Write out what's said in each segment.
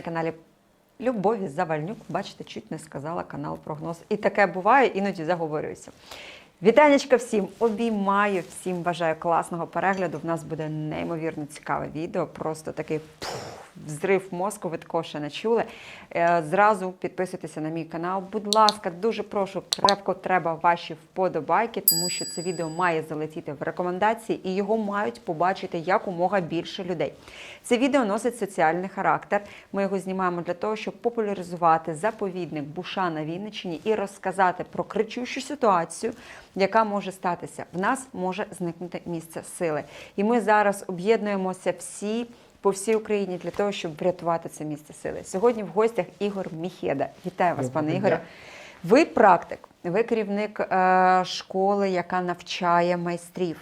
на каналі Любові Завальнюк. Бачите, чуть не сказала канал Прогноз. І таке буває, іноді заговорююся. Вітанечка всім! Обіймаю всім бажаю класного перегляду. В нас буде неймовірно цікаве відео. Просто такий пух, взрив мозку. Ви такого ще не чули. Е, Зразу підписуйтеся на мій канал. Будь ласка, дуже прошу, крепко треба ваші вподобайки, тому що це відео має залетіти в рекомендації і його мають побачити якомога більше людей. Це відео носить соціальний характер. Ми його знімаємо для того, щоб популяризувати заповідник Буша на Вінниччині і розказати про кричущу ситуацію, яка може статися. В нас може зникнути місце сили. І ми зараз об'єднуємося всі. По всій Україні для того, щоб врятувати це місце сили. Сьогодні в гостях Ігор Міхеда. Вітаю вас, пане Ігоре. Ви практик, ви керівник е, школи, яка навчає майстрів.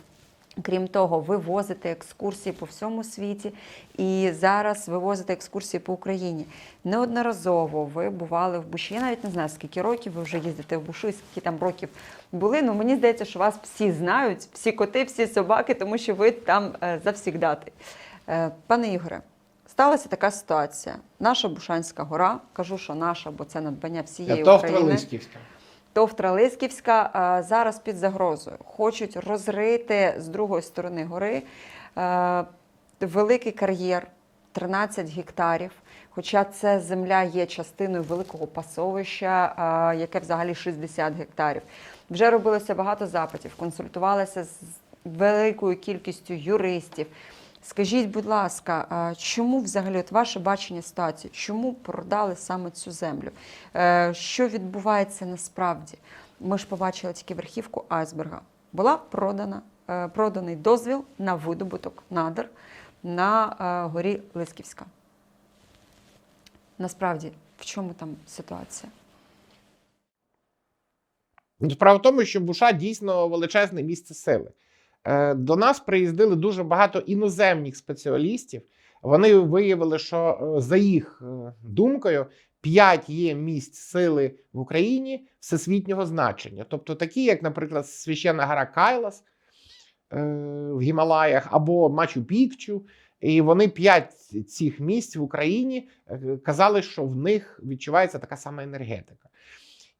Крім того, ви возите екскурсії по всьому світі і зараз ви возите екскурсії по Україні. Неодноразово ви бували в Буші. Я навіть не знаю, скільки років ви вже їздите в Бушу, і скільки там років були. Ну мені здається, що вас всі знають, всі коти, всі собаки, тому що ви там е, завсігдати. Е, пане Ігоре, сталася така ситуація. Наша Бушанська гора, кажу, що наша, бо це надбання всієї Товстра України. Лисківська. Товстра Лисківська зараз під загрозою. Хочуть розрити з другої сторони гори е, великий кар'єр 13 гектарів. Хоча це земля є частиною великого пасовища, яке взагалі 60 гектарів. Вже робилося багато запитів, консультувалися з великою кількістю юристів. Скажіть, будь ласка, чому взагалі от ваше бачення ситуації? Чому продали саме цю землю? Е, Що відбувається насправді? Ми ж побачили тільки верхівку айсберга. Була продана, е, проданий дозвіл на видобуток надр на е, горі Лисківська. Насправді, в чому там ситуація? Справа в тому, що Буша дійсно величезне місце сили. Е, До нас приїздили дуже багато іноземних спеціалістів. Вони виявили, що е, за їх е, думкою, 5 є місць сили в Україні всесвітнього значення. Тобто такі, як, наприклад, священна гора Кайлас в Гімалаях або Мачу Пікчу. І вони п'ять цих місць в Україні казали, що в них відчувається така сама енергетика.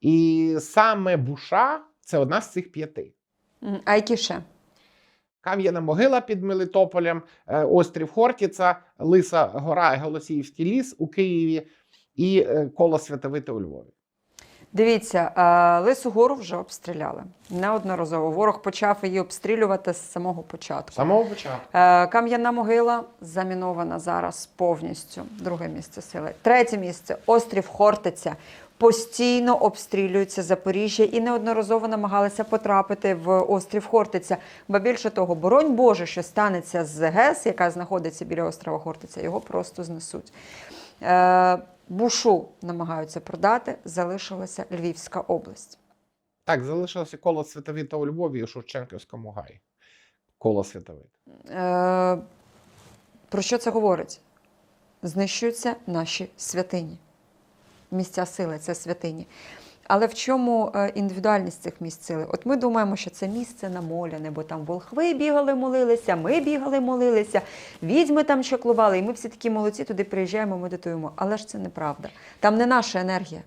І саме Буша це одна з цих п'яти. А які ще? Кам'яна могила під Мелітополем, е, острів Хортіца, Лиса Гора, Голосіївський ліс у Києві і е, коло Святовите у Львові. Дивіться, Лису гору вже обстріляли неодноразово. Ворог почав її обстрілювати з самого початку. Самого початку. Е, Кам'яна могила замінована зараз повністю. Друге місце сили. Третє місце острів Хортиця. Постійно обстрілюється Запоріжжя і неодноразово намагалися потрапити в острів Хортиця. Ба більше того, боронь Боже, що станеться з ГЕС, яка знаходиться біля острова Хортиця, його просто знесуть. Е, Бушу намагаються продати, залишилася Львівська область. Так, залишилося коло Святовита у Львові і у Шевченківському гаї. Коло Святовита. Е, про що це говорить? Знищуються наші святині. Місця сили це святині. Але в чому е, індивідуальність цих місць сили? От ми думаємо, що це місце намоляне, бо там волхви бігали, молилися, ми бігали, молилися, відьми там чаклували, і ми всі такі молодці туди приїжджаємо, медитуємо. Але ж це неправда. Там не наша енергія.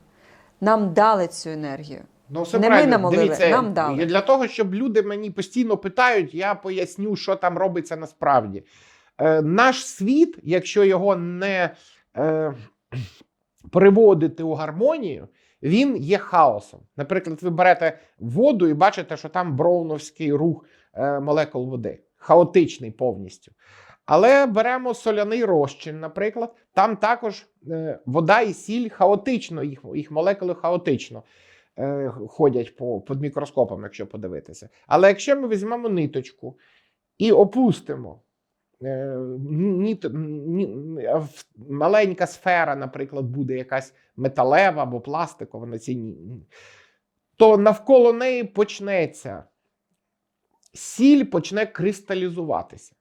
Нам дали цю енергію. Ну, все Не ми правильно. намолили, Дивіться, нам дали. і Для того, щоб люди мені постійно питають, я поясню, що там робиться насправді. Е, наш світ, якщо його не е, приводити у гармонію, він є хаосом. Наприклад, ви берете воду і бачите, що там броуновський рух е, молекул води, хаотичний повністю. Але беремо соляний розчин, наприклад, там також е, вода і сіль хаотично, їх, їх молекули хаотично е, ходять по, під мікроскопом, якщо подивитися. Але якщо ми візьмемо ниточку і опустимо, е, ніт, ні, маленька сфера, наприклад, буде якась металева або пластикова на цій, то навколо неї почнеться сіль почне кристалізуватися.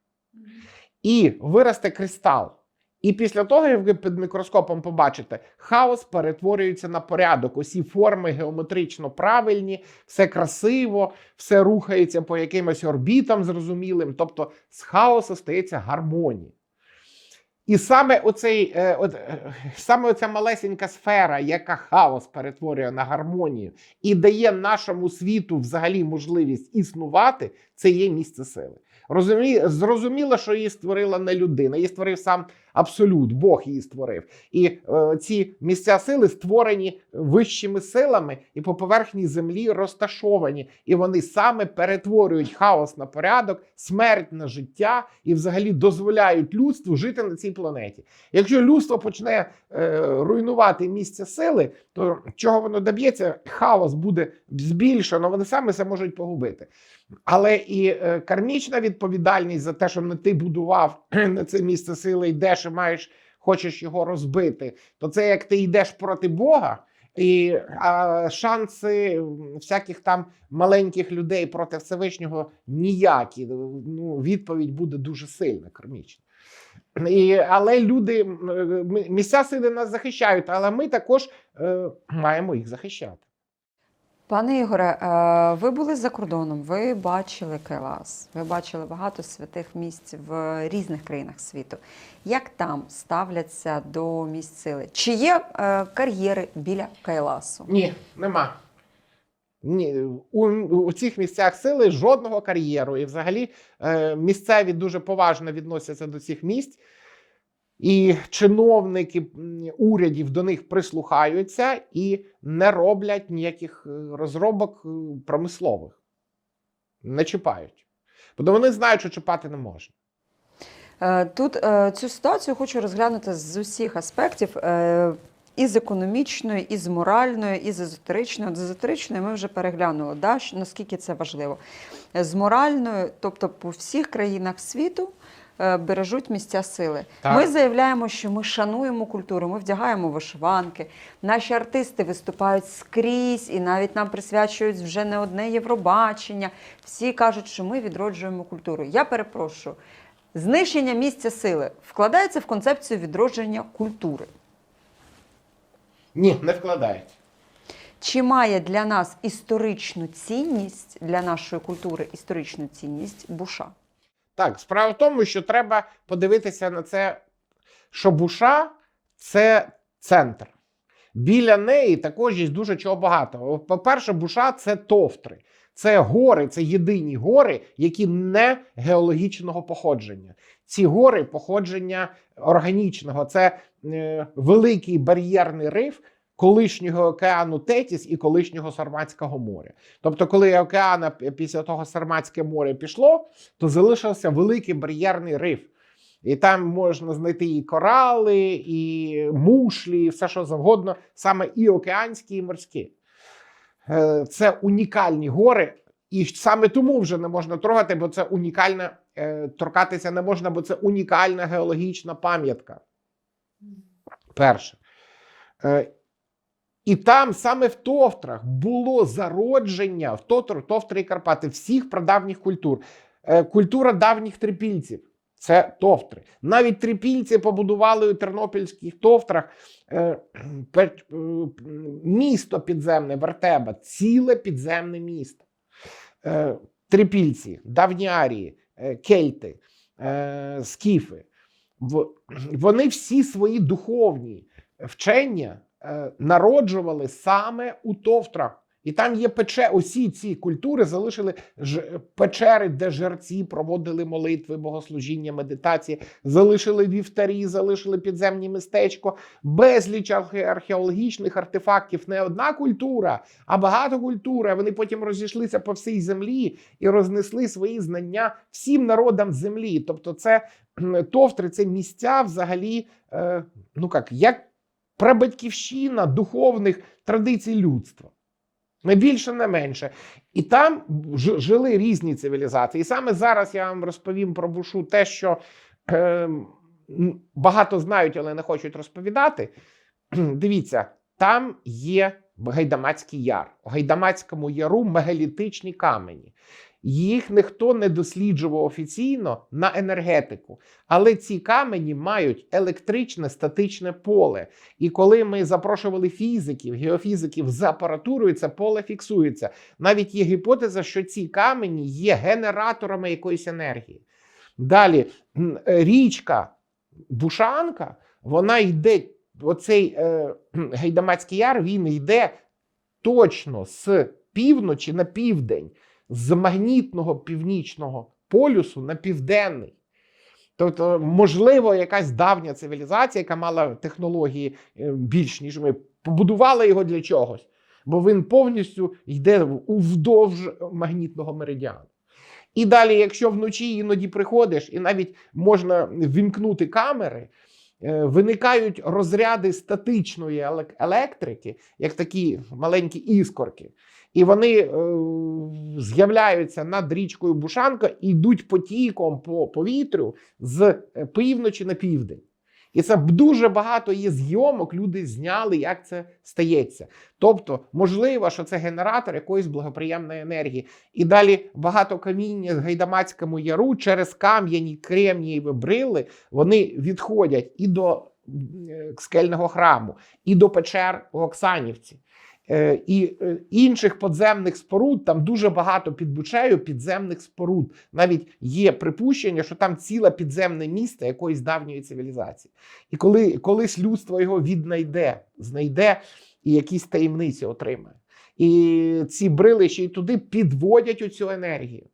І виросте кристал. І після того, як ви під мікроскопом побачите, хаос перетворюється на порядок. Усі форми геометрично правильні, все красиво, все рухається по якимось орбітам зрозумілим. Тобто з хаосу стається гармонія. І саме оцей, е, от, е, саме оця малесенька сфера, яка хаос перетворює на гармонію і дає нашому світу взагалі можливість існувати, це є місце сили. Розумі... Зрозуміло, що її створила не людина, її створив сам абсолют, Бог її створив. І е, ці місця сили створені вищими силами і по поверхні землі розташовані. І вони саме перетворюють хаос на порядок, смерть на життя і взагалі дозволяють людству жити на цій планеті. Якщо людство почне е, руйнувати місця сили, то чого воно доб'ється? Хаос буде збільшено, вони саме це можуть погубити. Але і е, кармічна відповідальність за те, що не ти будував на це місце сили, йдеш і маєш, хочеш його розбити, то це як ти йдеш проти Бога. І а, шанси всяких там маленьких людей проти Всевишнього ніякі. Ну, відповідь буде дуже сильна, кармічна. І, але люди, місця сили нас захищають, але ми також е, маємо їх захищати. Пане Ігоре, е, ви були за кордоном, ви бачили Келас, ви бачили багато святих місць в різних країнах світу. Як там ставляться до місць сили? Чи є е, кар'єри біля Кайласу? Ні, нема. Ні, у, у цих місцях сили жодного кар'єру. І взагалі е, місцеві дуже поважно відносяться до цих місць. І чиновники урядів до них прислухаються і не роблять ніяких е, розробок е, промислових. Не чіпають. Бо вони знають, що чіпати не можна. Е, Тут цю ситуацію хочу розглянути з усіх аспектів. І з економічної, і з моральної, і з езотеричної. От З езотеричної ми вже переглянули, да, наскільки це важливо. З моральною, тобто по всіх країнах світу бережуть місця сили. Так. Ми заявляємо, що ми шануємо культуру, ми вдягаємо вишиванки. Наші артисти виступають скрізь і навіть нам присвячують вже не одне Євробачення. Всі кажуть, що ми відроджуємо культуру. Я перепрошую. Знищення місця сили вкладається в концепцію відродження культури. Ні, не вкладають. Чи має для нас історичну цінність для нашої культури історичну цінність буша? Так, справа в тому, що треба подивитися на це, що Буша це центр. Біля неї також є дуже чого багато. По-перше, Буша це товтри. Це гори, це єдині гори, які не геологічного походження. Ці гори походження органічного. Це е, великий бар'єрний риф колишнього океану Тетіс і колишнього Сарматського моря. Тобто, коли океана після того Сарматське море пішло, то залишився великий бар'єрний риф. І там можна знайти і корали, і мушлі, і все що завгодно, саме і океанські, і морські. Е, Це унікальні гори, і саме тому вже не можна трогати, бо це унікальна, е, торкатися не можна, бо це унікальна геологічна пам'ятка. Перше. І там саме в Товтрах було зародження в Товтр, Товтри і Карпати всіх прадавніх культур. Е, Культура давніх трипільців це Товтри. Навіть трипільці побудували у тернопільських Товтрах е, е, місто підземне, Вертеба, ціле підземне місто. Трипільці, давнярії, е, кельти, скіфи. Вони всі свої духовні вчення народжували саме у Товтрах. І там є пече, усі ці культури залишили ж, печери, де жерці проводили молитви, богослужіння, медитації, залишили вівтарі, залишили підземні містечко, безліч архе- археологічних артефактів. Не одна культура, а багато культур. Вони потім розійшлися по всій землі і рознесли свої знання всім народам землі. Тобто, це товтри, це місця взагалі, е, ну як, як прабатьківщина духовних традицій людства. Не більше, не менше. І там жили різні цивілізації. І саме зараз я вам розповім про Бушу те, що е, багато знають, але не хочуть розповідати. Дивіться, там є Гайдамацький яр. У Гайдамацькому яру мегалітичні камені. Їх ніхто не досліджував офіційно на енергетику, але ці камені мають електричне статичне поле. І коли ми запрошували фізиків, геофізиків з апаратурою, це поле фіксується. Навіть є гіпотеза, що ці камені є генераторами якоїсь енергії. Далі е, річка Бушанка, вона йде, оцей е, Гайдамацький яр, він йде точно з півночі на південь, з магнітного північного полюсу на південний. Тобто, можливо, якась давня цивілізація, яка мала технології е, більш ніж ми, побудувала його для чогось, бо він повністю йде вдовж магнітного меридіану. І далі, якщо вночі іноді приходиш, і навіть можна вімкнути камери, е, виникають розряди статичної електрики, як такі маленькі іскорки. І вони е, з'являються над річкою Бушанка і йдуть потіком по повітрю з е, півночі на південь. І це дуже багато є зйомок, люди зняли, як це стається. Тобто, можливо, що це генератор якоїсь благоприємної енергії. І далі багато каміння з Гайдамацькому яру через кам'яні кремнієві брили вони відходять і до е, скельного храму, і до печер у Оксанівці. Е, І е, інших подземних споруд там дуже багато під Бучею підземних споруд. Навіть є припущення, що там ціле підземне місто якоїсь давньої цивілізації. І коли колись людство його віднайде, знайде і якісь таємниці отримає. І ці брили ще й туди підводять оцю енергію.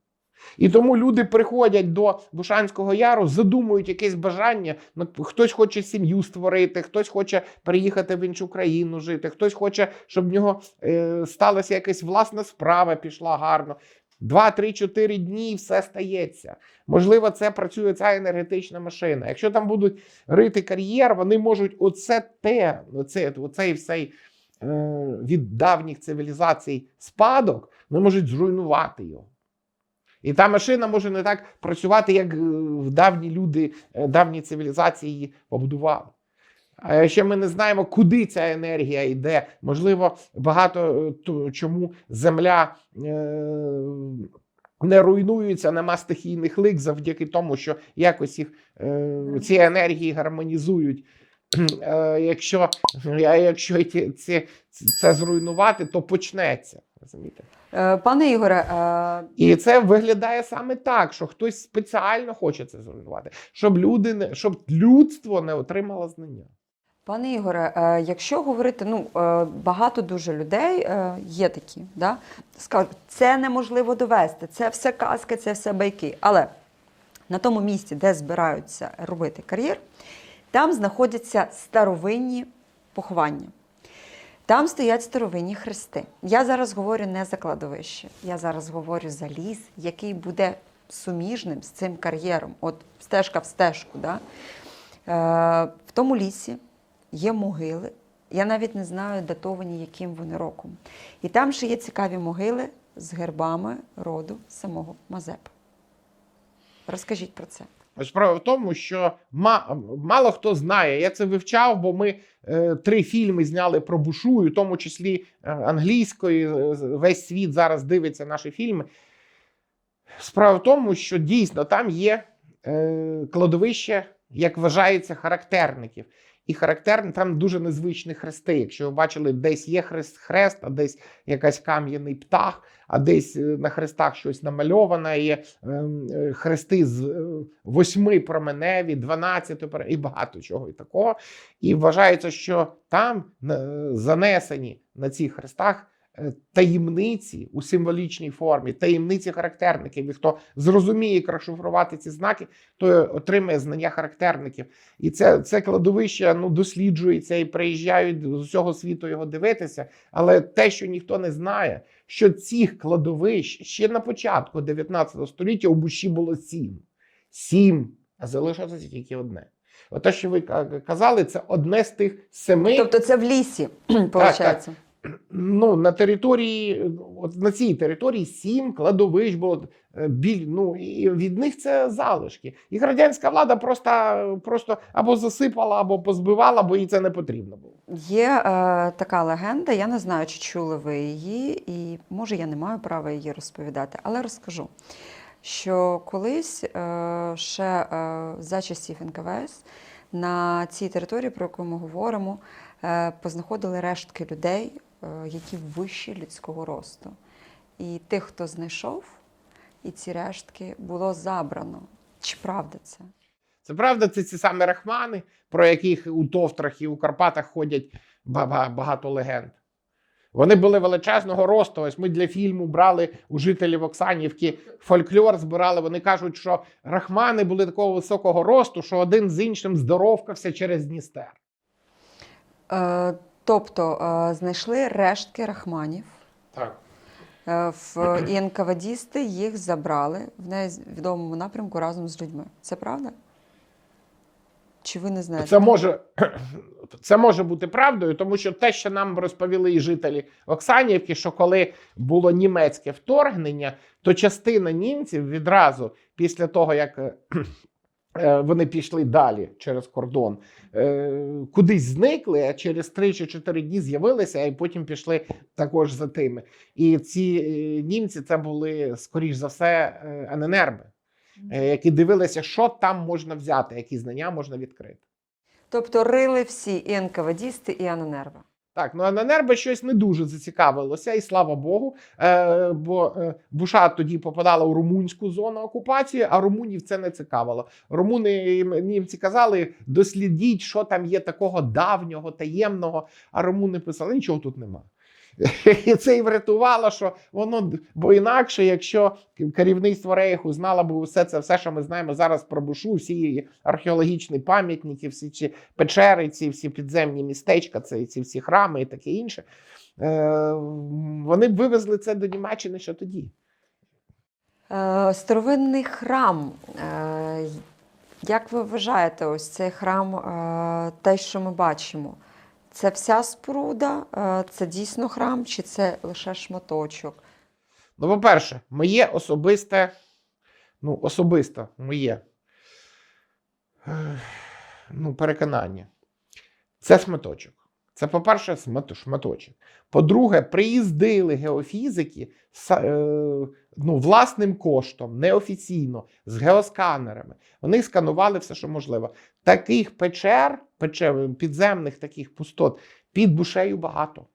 І тому люди приходять до Бушанського яру, задумують якесь бажання. Ну, Хтось хоче сім'ю створити, хтось хоче переїхати в іншу країну жити, хтось хоче, щоб в нього е, сталася якась власна справа, пішла гарно. Два, три, чотири дні і все стається. Можливо, це працює ця енергетична машина. Якщо там будуть рити кар'єр, вони можуть оце те, оце, оцей всей е, від давніх цивілізацій спадок, вони можуть зруйнувати його. І та машина може не так працювати, як е, давні люди, е, давні цивілізації її побудували. А ще ми не знаємо, куди ця енергія йде. Можливо, багато е, чому земля не руйнується, нема стихійних лик завдяки тому, що якось їх ці енергії гармонізують. Якщо, якщо ці, це зруйнувати, то почнеться. Розумієте? Е, Пане Ігоре, е, І це виглядає саме так, що хтось спеціально хоче це зруйнувати, щоб люди не щоб людство не отримало знання. Пане Ігоре, е, якщо говорити, ну багато дуже людей є такі, да? скажуть, це неможливо довести, це все казки, це все байки. Але на тому місці, де збираються робити кар'єр, там знаходяться старовинні поховання. Там стоять старовинні хрести. Я зараз говорю не за кладовище, я зараз говорю за ліс, який буде суміжним з цим кар'єром. От стежка в стежку. Да? Е, в тому лісі є могили. Я навіть не знаю, датовані яким вони роком. І там ще є цікаві могили з гербами роду самого Мазепи. Розкажіть про це. Справа в тому, що ма- мало хто знає. Я це вивчав, бо ми е, три фільми зняли про бушу, і в тому числі е, англійською. е, Весь світ зараз дивиться наші фільми. Справа в тому, що дійсно там є кладовище, як вважається, характерників. І характерні там дуже незвичні хрести. Якщо ви бачили, десь є хрест, хрест, а десь якась кам'яний птах, а десь е, на хрестах щось намальоване. Є ем, е, хрести з е, восьми променеві, дванадцяти і багато чого і такого. І вважається, що там занесені на цих хрестах таємниці у символічній формі, таємниці характерників. І хто зрозуміє як розшифрувати ці знаки, той отримає знання характерників. І це, це кладовище ну, досліджується і приїжджають з усього світу його дивитися. Але те, що ніхто не знає, що цих кладовищ ще на початку 19 століття у Буші було сім. Сім, а залишилося тільки одне. От те, що ви казали, це одне з тих семи. Тобто це в лісі, виходить. Ну, на території, от на цій території сім кладовищ було е, біль. Ну і від них це залишки. Їх радянська влада просто, просто або засипала, або позбивала, бо їй це не потрібно було. Є е, така легенда, я не знаю, чи чули ви її, і може я не маю права її розповідати, але розкажу, що колись е, ще е, за часів НКВС на цій території, про яку ми говоримо, е, познаходили рештки людей, які вищі людського росту. І тих, хто знайшов, і ці рештки було забрано. Чи правда це? Це правда, це ці самі рахмани, про яких у Товтрах і у Карпатах ходять ба- ба- багато легенд. Вони були величезного росту. Ось ми для фільму брали у жителів Оксанівки фольклор збирали. Вони кажуть, що рахмани були такого високого росту, що один з іншим здоровкався через Дністер. Е, тобто е, знайшли рештки рахманів. Так. Е, В і НКВДісти їх забрали в невідомому напрямку разом з людьми. Це правда? Чи ви не знаєте? Це може, це може бути правдою, тому що те, що нам розповіли і жителі Оксанівки, що коли було німецьке вторгнення, то частина німців відразу після того, як вони пішли далі через кордон, е, кудись зникли, а через 3 чи 4 дні з'явилися, і потім пішли також за тими. І ці е, німці це були, скоріш за все, е, аненерби, е, які дивилися, що там можна взяти, які знання можна відкрити. Тобто рили всі і НКВДісти, і Аненерва. Так, ну а на Нербе щось не дуже зацікавилося, і слава Богу. Е, бо е, Буша тоді попадала у румунську зону окупації, а румунів це не цікавило. Румуни німці казали: дослідіть, що там є такого давнього, таємного. А румуни писали: нічого тут нема. І це і врятувало, що воно бо інакше, якщо керівництво Рейху знало б усе це, все, що ми знаємо зараз про Бушу, всі археологічні пам'ятники, всі ці печери, ці всі підземні містечка, це ці всі храми і таке інше. Е, вони б вивезли це до Німеччини ще тоді. Е, Старовинний храм. Е, Як ви вважаєте, ось цей храм, е, те, що ми бачимо? Це вся споруда, Е, це дійсно храм, чи це лише шматочок? Ну, по-перше, моє особисте, ну, особисто моє е, ну, переконання. Це шматочок. Це, по-перше, шматочок. По-друге, приїздили геофізики е, ну, власним коштом, неофіційно, з геосканерами. Вони сканували все, що можливо. Таких печер, печер підземних таких пустот під бушею багато.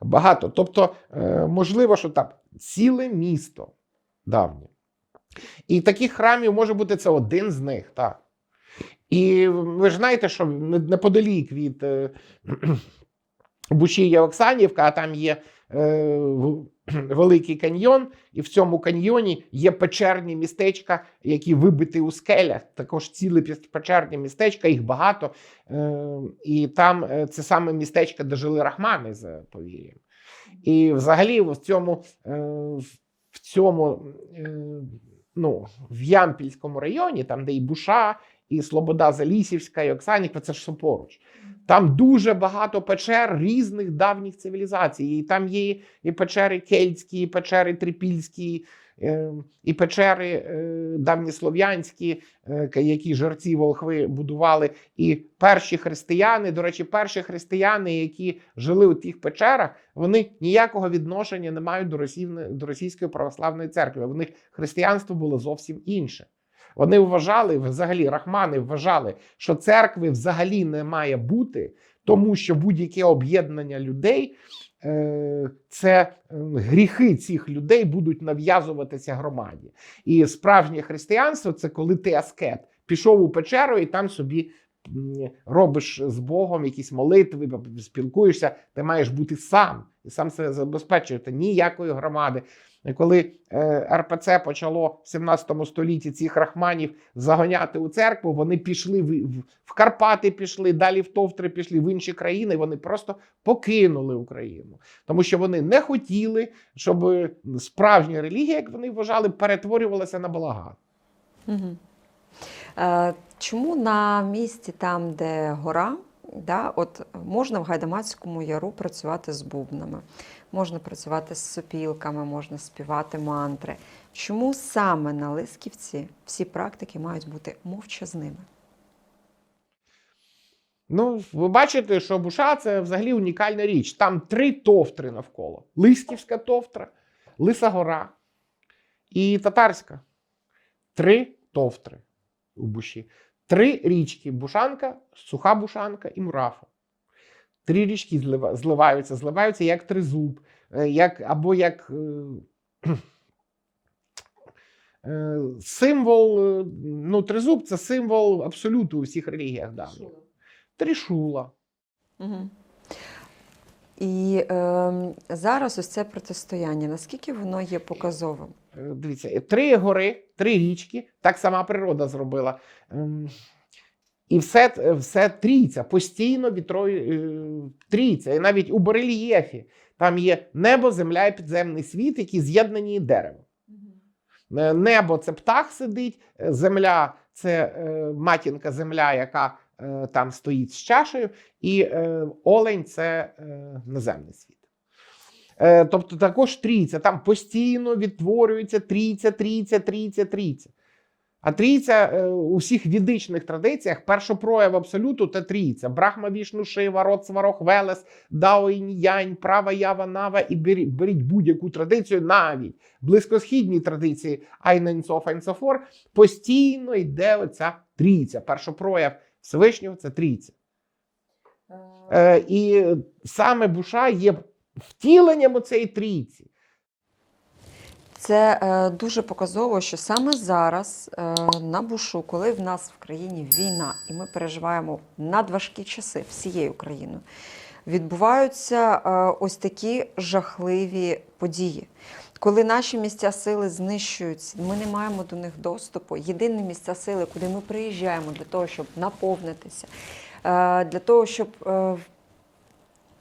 Багато. Тобто, е, можливо, що там ціле місто давнє. І таких храмів може бути це один з них, так. І ви ж знаєте, що неподалік від е, Буші є Оксанівка, а там є е, Великий каньйон, і в цьому каньйоні є печерні містечка, які вибиті у скелях. Також цілі печерні містечка, їх багато. Е, і там е, це саме містечко, де жили рахмани за повір'ям. І взагалі в цьому, е, в цьому ну, в Ямпільському районі, там, де і Буша, і Слобода Залісівська, і Оксанівка, це ж все поруч. Там дуже багато печер різних давніх цивілізацій. І там є і печери кельтські, і печери трипільські, е, і печери е, давньослов'янські, е, які жерці волхви будували. І перші християни, до речі, перші християни, які жили у тих печерах, вони ніякого відношення не мають до, до російської православної церкви. В них християнство було зовсім інше. Вони вважали, взагалі, рахмани вважали, що церкви взагалі не має бути, тому що будь-яке об'єднання людей. е, Це е, гріхи цих людей будуть нав'язуватися громаді. І справжнє християнство це коли ти аскет пішов у печеру і там собі робиш з Богом якісь молитви, спілкуєшся, ти маєш бути сам і сам себе забезпечувати ніякої громади. Коли е, РПЦ почало в 17 столітті цих рахманів заганяти у церкву, вони пішли в, Карпати, пішли, далі в Товтри пішли в інші країни. Вони просто покинули Україну, тому що вони не хотіли, щоб справжня релігія, як вони вважали, перетворювалася на балаган. Угу. Е, чому на місці, там, де гора, да, от можна в Гайдамацькому яру працювати з бубнами, можна працювати з сопілками, можна співати мантри. Чому саме на Лисківці всі практики мають бути мовчазними? Ну, ви бачите, що Буша це взагалі унікальна річ. Там три товтри навколо: Лисківська товтра, Лиса Гора і Татарська. Три товтри у Буші. Три річки: Бушанка, Суха Бушанка і Мурафа. Три річки злива- зливаються, зливаються як тризуб, е, як, або як. е, Е, Символ, е, ну, тризуб це символ абсолюту у всіх релігіях давніх. Трішула. Угу. І е, зараз ось це протистояння, наскільки воно є показовим? Е, Дивіться, три гори, три річки, так сама природа зробила. Ем, І все, все трійця, постійно вітрою е, трійця. І навіть у барельєфі там є небо, земля і підземний світ, які з'єднані деревом. Е, Небо це птах сидить, е, земля це е, матінка земля, яка е, там стоїть з чашею, і е, олень це е, наземний світ. Е, тобто також трійця, там постійно відтворюється трійця, трійця, трійця, трійця. А трійця е, у всіх відичних традиціях першопрояв абсолюту це трійця. Брахма, Вішну, Шива, Род, Сварог, Велес, Дао, Інь, Янь, Права, Ява, Нава і беріть, беріть будь-яку традицію, навіть близькосхідні традиції Айненцоф, Айнцофор, постійно йде оця трійця. Першопрояв Всевишнього це трійця. Е, і саме Буша є втіленням оцеї трійці. Це е, дуже показово, що саме зараз е, на бушу, коли в нас в країні війна, і ми переживаємо надважкі часи всією країною, відбуваються е, ось такі жахливі події. Коли наші місця сили знищуються, ми не маємо до них доступу. Єдине місця сили, куди ми приїжджаємо для того, щоб наповнитися, е, для того, щоб е,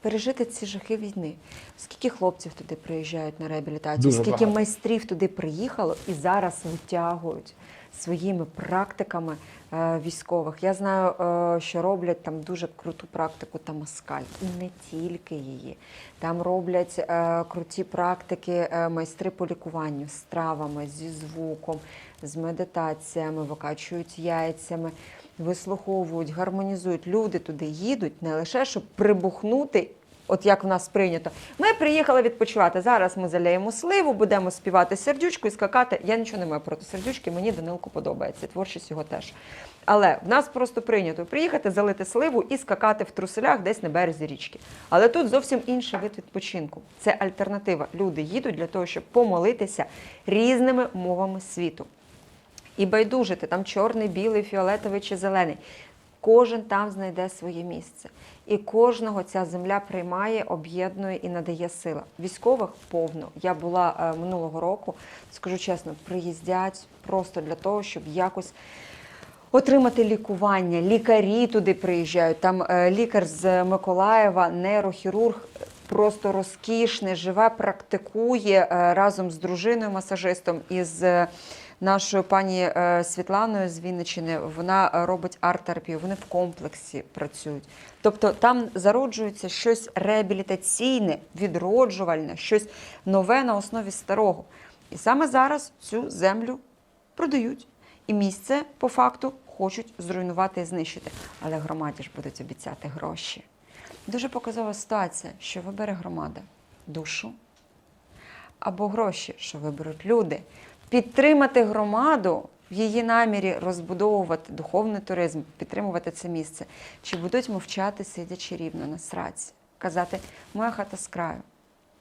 пережити ці жахи війни. Скільки хлопців туди приїжджають на реабілітацію, Дуже скільки багато. майстрів туди приїхало і зараз витягують своїми практиками е, військових. Я знаю, е, що роблять там дуже круту практику тамаскаль, і не тільки її. Там роблять е, круті практики е, майстри по лікуванню з травами, зі звуком, з медитаціями, викачують яйцями, вислуховують, гармонізують. Люди туди їдуть не лише щоб прибухнути. От як в нас прийнято. Ми приїхали відпочивати. Зараз ми заляємо сливу, будемо співати сердючку і скакати. Я нічого не маю проти сердючки, мені Данилку подобається, творчість його теж. Але в нас просто прийнято приїхати, залити сливу і скакати в труселях десь на березі річки. Але тут зовсім інший вид відпочинку. Це альтернатива. Люди їдуть для того, щоб помолитися різними мовами світу. І байдужити там чорний, білий, фіолетовий чи зелений. Кожен там знайде своє місце. І кожного ця земля приймає, об'єднує і надає сила. Військових повно. Я була е, минулого року, скажу чесно, приїздять просто для того, щоб якось отримати лікування. Лікарі туди приїжджають. Там е, лікар з Миколаєва, нейрохірург, просто розкішний, живе, практикує е, разом з дружиною масажистом і з е, нашою пані е, Світланою з Вінничини. Вона е, робить арт-терапію. Вони в комплексі працюють. Тобто там зароджується щось реабілітаційне, відроджувальне, щось нове на основі старого. І саме зараз цю землю продають. І місце по факту хочуть зруйнувати і знищити. Але громаді ж будуть обіцяти гроші. Дуже показова ситуація, що вибере громада душу або гроші, що виберуть люди. Підтримати громаду в її намірі розбудовувати духовний туризм, підтримувати це місце. Чи будуть мовчати, сидячи рівно на сраці, казати моя хата з краю.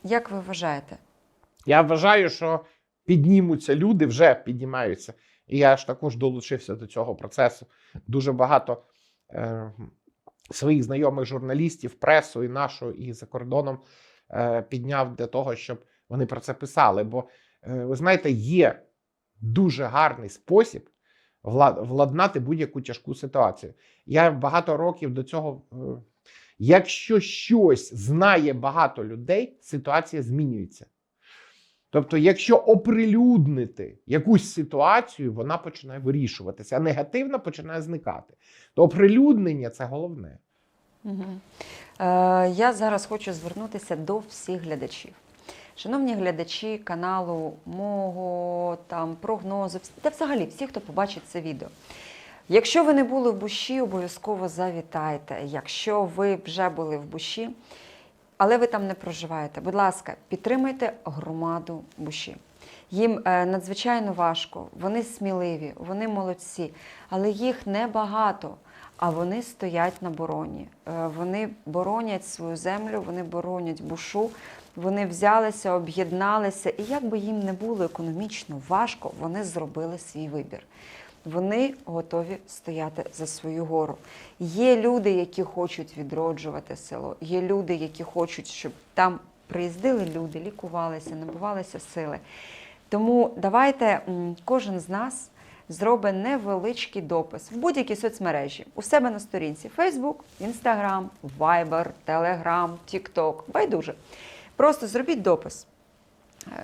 Як ви вважаєте? Я вважаю, що піднімуться люди, вже піднімаються. І я ж також долучився до цього процесу. Дуже багато е, своїх знайомих журналістів, пресу і нашу, і за кордоном е, підняв для того, щоб вони про це писали. Бо ви знаєте, є дуже гарний спосіб владнати будь-яку тяжку ситуацію. Я багато років до цього. е, Якщо щось знає багато людей, ситуація змінюється. Тобто, якщо оприлюднити якусь ситуацію, вона починає вирішуватися, а негативна починає зникати. То оприлюднення це головне. Угу. Е, я зараз хочу звернутися до всіх глядачів. Шановні глядачі каналу мого там прогнозу, та взагалі всі, хто побачить це відео. Якщо ви не були в буші, обов'язково завітайте. Якщо ви вже були в буші, але ви там не проживаєте, будь ласка, підтримайте громаду буші. Їм е, надзвичайно важко, вони сміливі, вони молодці, але їх небагато. А вони стоять на бороні. Е, Вони боронять свою землю, вони боронять бушу. Вони взялися, об'єдналися, і як би їм не було економічно важко, вони зробили свій вибір. Вони готові стояти за свою гору. Є люди, які хочуть відроджувати село. Є люди, які хочуть, щоб там приїздили люди, лікувалися, набувалися сили. Тому давайте кожен з нас зробить невеличкий допис в будь-якій соцмережі у себе на сторінці: Facebook, Instagram, Viber, Telegram, TikTok. Байдуже. Просто зробіть допис.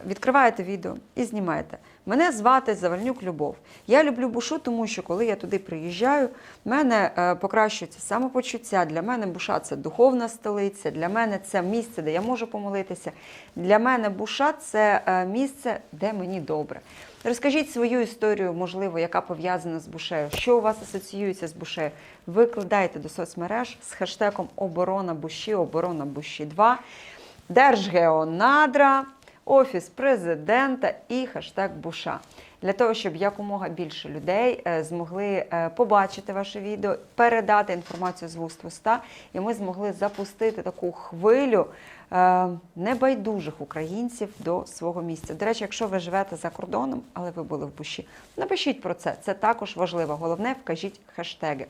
Відкриваєте відео і знімаєте. Мене звати Завальнюк Любов. Я люблю бушу, тому що коли я туди приїжджаю, в мене е, покращується самопочуття. Для мене буша це духовна столиця. Для мене це місце, де я можу помолитися. Для мене буша це е, місце, де мені добре. Розкажіть свою історію, можливо, яка пов'язана з бушею. Що у вас асоціюється з бушею? Викладайте до соцмереж з хештегом Оборона Буші, Оборона Буші 2, Держгеонадра, Офіс президента і хештег Буша. Для того, щоб якомога більше людей е, змогли е, побачити ваше відео, передати інформацію з вуст в уста, і ми змогли запустити таку хвилю е, небайдужих українців до свого місця. До речі, якщо ви живете за кордоном, але ви були в Буші, напишіть про це. Це також важливо. Головне, вкажіть хештеги.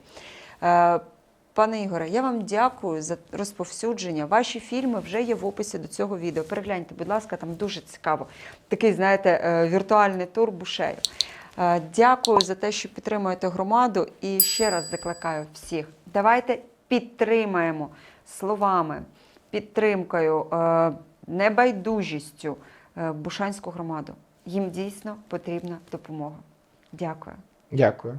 Пане Ігоре, я вам дякую за розповсюдження. Ваші фільми вже є в описі до цього відео. Перегляньте, будь ласка, там дуже цікаво. Такий, знаєте, е, віртуальний тур бушею. Е, Дякую за те, що підтримуєте громаду. І ще раз закликаю всіх: давайте підтримаємо словами, підтримкою, е, небайдужістю Бушанську громаду. Їм дійсно потрібна допомога. Дякую. Дякую.